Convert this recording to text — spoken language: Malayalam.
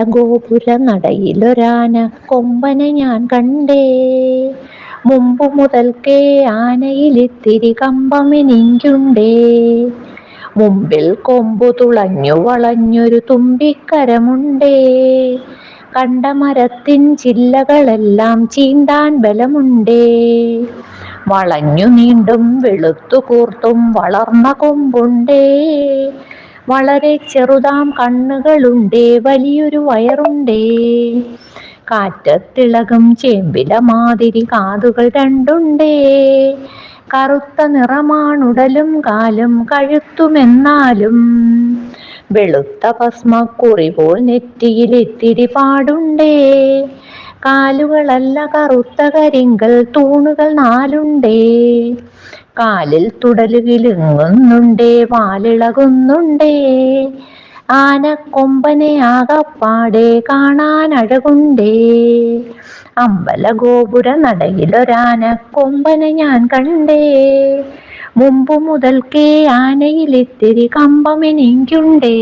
ഗോപുര നടയിലൊരാന കൊമ്പനെ ഞാൻ കണ്ടേ. മുമ്പ് മുതൽക്കേ ആനയിലിത്തിരി കമ്പമിനിങ്കുണ്ടേ മുമ്പിൽ കൊമ്പു തുളഞ്ഞു വളഞ്ഞൊരു തുമ്പിക്കരമുണ്ടേ. കണ്ട മരത്തിൻ ചില്ലകളെല്ലാം ചീന്താൻ ബലമുണ്ടേ. വളഞ്ഞു നീണ്ടും വെളുത്തു കൂർത്തും വളർന്ന കൊമ്പുണ്ടേ. വളരെ ചെറുതാം കണ്ണുകളുണ്ടേ വലിയൊരു വയറുണ്ടേ. കാറ്റത്തിളകും ചേമ്പില മാതിരി കാതുകൾ രണ്ടുണ്ടേ. കറുത്ത നിറമാണുടലും കാലും കഴുത്തുമെന്നാലും വെളുത്ത ഭസ്മക്കുറി പോൽ നെറ്റിയിൽ ഇത്തിരി പാടുണ്ടേ. കാലുകളല്ല കറുത്ത കരിങ്കൽ തൂണുകൾ നാലുണ്ടേ. കാലിൽ തുടൽ കിലുങ്ങുന്നുണ്ടേ വാലിളകുന്നുണ്ടേ. ആനക്കൊമ്പനെ ആകപ്പാടെ കാണാൻ അഴകുണ്ടേ അമ്പല ഗോപുര നടയിലൊരാനക്കൊമ്പനെ ഞാൻ കണ്ടേ. മുമ്പ് മുതൽക്കേ ആനയിലിത്തിരി കമ്പമെനിക്കുണ്ടേ.